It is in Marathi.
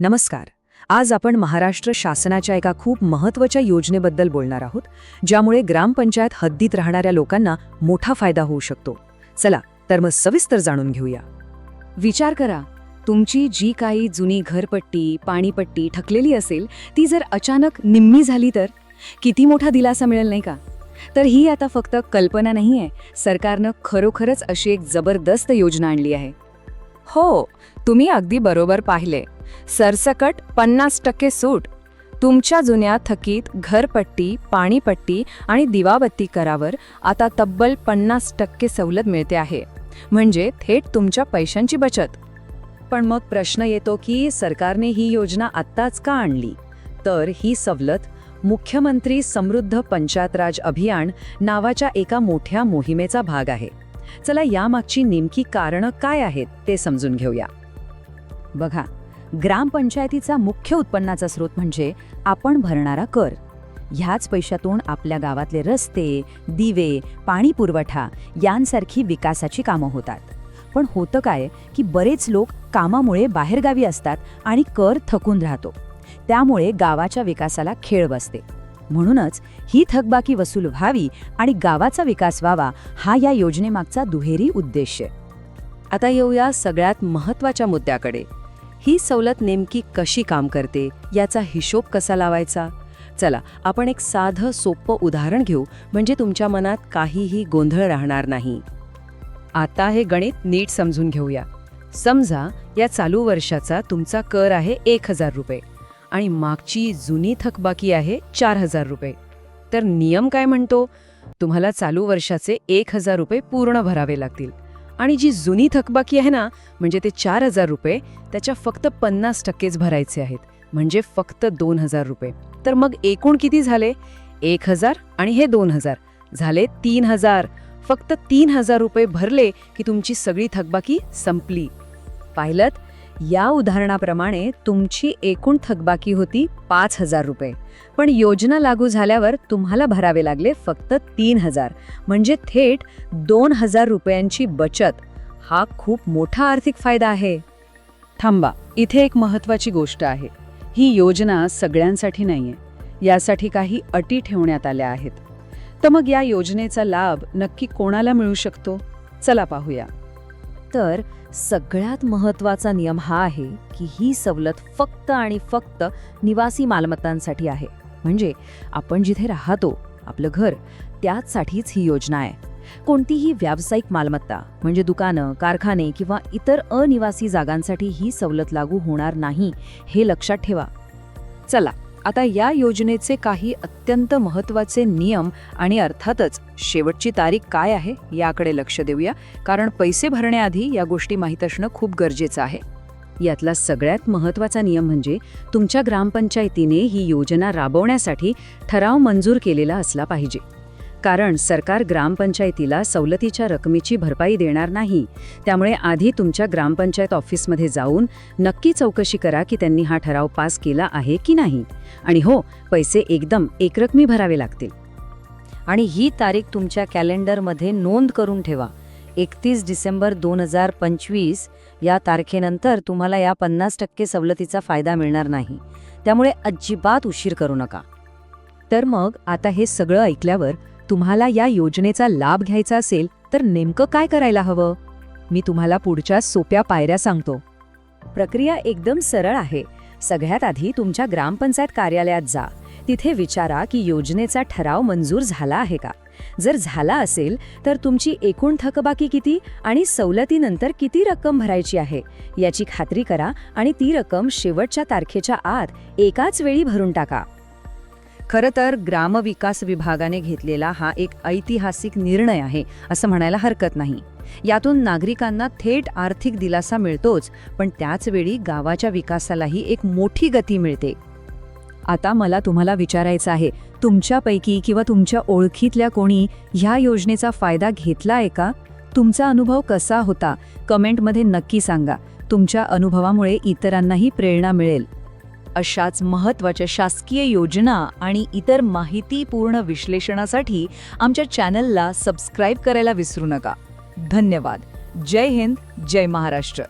नमस्कार. आज आपण महाराष्ट्र शासनाच्या एका खूप महत्त्वाच्या योजनेबद्दल बोलणार आहोत ज्यामुळे ग्रामपंचायत हद्दीत राहणाऱ्या लोकांना मोठा फायदा होऊ शकतो. चला तर मग सविस्तर जाणून घेऊया. विचार करा तुमची जी काही जुनी घरपट्टी पाणीपट्टी ठकलेली असेल ती जर अचानक निम्मी झाली तर? किती मोठा दिलासा मिळेल नाही का? तर ही आता फक्त कल्पना नाही आहे सरकारनं खरोखरच अशी एक जबरदस्त योजना आणली आहे. हो तुम्ही अगदी बरोबर पाहिले. सरसकट पन्नास टक्के सूट. तुमच्या जुन्या थकीत घरपट्टी पाणीपट्टी आणि दिवाबत्ती करावर आता तब्बल पन्नास टक्के सवलत मिळते आहे. म्हणजे थेट तुमच्या पैशांची बचत. पण मग प्रश्न येतो की सरकारने ही योजना आत्ताच का आणली? तर ही सवलत मुख्यमंत्री समृद्ध पंचायत राज अभियान नावाच्या एका मोठ्या मोहिमेचा भाग आहे. चला यामागची नेमकी कारणं काय आहेत ते समजून घेऊया. बघा ग्रामपंचायतीचा मुख्य उत्पन्नाचा स्रोत म्हणजे आपण भरणारा कर. ह्याच पैशातून आपल्या गावातले रस्ते दिवे पाणी पुरवठा यांसारखी विकासाची कामं होतात. पण होतं काय की बरेच लोक कामामुळे बाहेरगावी असतात आणि कर थकून राहतो. त्यामुळे गावाच्या विकासाला खेळ बसते. म्हणूनच ही थकबाकी वसूल व्हावी आणि गावाचा विकास व्हावा हा या योजनेमागचा दुहेरी उद्देश आहे. आता येऊया सगळ्यात महत्त्वाच्या मुद्द्याकडे. ही सवलत नेमकी कशी काम करते? याचा हिशोब कसा लावायचा? चला आपण एक साधं सोपं उदाहरण घेऊ म्हणजे तुमच्या मनात काहीही गोंधळ राहणार नाही. आता हे गणित नीट समजून घेऊया. समजा या चालू वर्षाचा तुमचा कर आहे एक हजार रुपये. आणि मागची जुनी थकबाकी आहे चार हजार रुपये. तर नियम काय म्हणतो? तुम्हाला चालू वर्षाचे एक हजार रुपये पूर्ण भरावे लागतील. आणि जी जुनी थकबाकी आहे ना म्हणजे ते चार हजार रुपये त्याच्या फक्त पन्नास टक्केच भरायचे आहेत. म्हणजे फक्त दोन हजार रुपये. तर मग एकूण किती झाले? एक हजार आणि हे दोन हजार. झाले तीन हजार. फक्त तीन हजार रुपये भरले की तुमची सगळी थकबाकी संपली. पाहिलं या उदाहरणाप्रमाणे तुमची एकूण थकबाकी होती पाच हजार रुपये. पण योजना लागू झाल्यावर तुम्हाला भरावे लागले फक्त तीन हजार. म्हणजे थेट दोन हजार रुपयांची बचत. हा खूप मोठा आर्थिक फायदा आहे. थांबा इथे एक महत्त्वाची गोष्ट आहे. ही योजना सगळ्यांसाठी नाहीये. यासाठी काही अटी ठेवण्यात आल्या आहेत. तर मग या योजनेचा लाभ नक्की कोणाला मिळू शकतो? चला पाहूया. तर सगळ्यात महत्त्वाचा नियम हा आहे की ही सवलत फक्त आणि फक्त निवासी मालमत्तांसाठी आहे. म्हणजे आपण जिथे राहतो आपलं घर त्याचसाठीच ही योजना आहे. कोणतीही व्यावसायिक मालमत्ता म्हणजे दुकानं कारखाने किंवा इतर अनिवासी जागांसाठी ही सवलत लागू होणार नाही हे लक्षात ठेवा. चला आता या योजनेचे काही अत्यंत महत्त्वाचे नियम आणि अर्थातच शेवटची तारीख काय आहे याकडे लक्ष देऊया. कारण पैसे भरण्याआधी या गोष्टी माहीत असणं खूप गरजेचं आहे. यातला सगळ्यात महत्त्वाचा नियम म्हणजे तुमच्या ग्रामपंचायतीने ही योजना राबवण्यासाठी ठराव मंजूर केलेला असला पाहिजे. कारण सरकार ग्रामपंचायतीला सवलतीच्या रकमेची भरपाई देणार नाही. त्यामुळे आधी तुमच्या ग्रामपंचायत ऑफिसमध्ये जाऊन नक्की चौकशी करा की त्यांनी हा ठराव पास केला आहे की नाही. आणि हो पैसे एकदम एकरकमी भरावे लागतील. आणि ही तारीख तुमच्या कॅलेंडरमध्ये नोंद करून ठेवा. एकतीस डिसेंबर दोन हजार पंचवीस या तारखेनंतर तुम्हाला या पन्नास टक्के सवलतीचा फायदा मिळणार नाही. त्यामुळे अजिबात उशीर करू नका. तर मग आता हे सगळं ऐकल्यावर तुम्हाला या योजनेचा लाभ घ्यायचा असेल तर नेमकं काय करायला हवं? मी तुम्हाला पुढच्या सोप्या पायऱ्या सांगतो. प्रक्रिया एकदम सरळ आहे. सगळ्यात आधी तुमच्या ग्रामपंचायत कार्यालयात जा. तिथे विचारा की योजनेचा ठराव मंजूर झाला आहे का? जर झाला असेल तर तुमची एकूण थकबाकी किती आणि सवलतीनंतर किती रक्कम भरायची आहे? याची खात्री करा आणि ती रक्कम शेवटच्या तारखेच्या आत एकाच वेळी भरून टाका. खरं तर ग्रामविकास विभागाने घेतलेला हा एक ऐतिहासिक निर्णय आहे असं म्हणायला हरकत नाही. यातून नागरिकांना थेट आर्थिक दिलासा मिळतोच पण त्याचवेळी गावाच्या विकासालाही एक मोठी गती मिळते. आता मला तुम्हाला विचारायचं आहे तुमच्यापैकी किंवा तुमच्या ओळखीतल्या कोणी ह्या योजनेचा फायदा घेतला आहे का? तुमचा अनुभव कसा होता? कमेंटमध्ये नक्की सांगा. तुमच्या अनुभवामुळे इतरांनाही प्रेरणा मिळेल. अशाच महत्त्वाच्या शासकीय योजना आणि इतर माहितीपूर्ण विश्लेषणासाठी आमच्या चॅनलला सबस्क्राईब करायला विसरू नका. धन्यवाद. जय हिंद. जय महाराष्ट्र.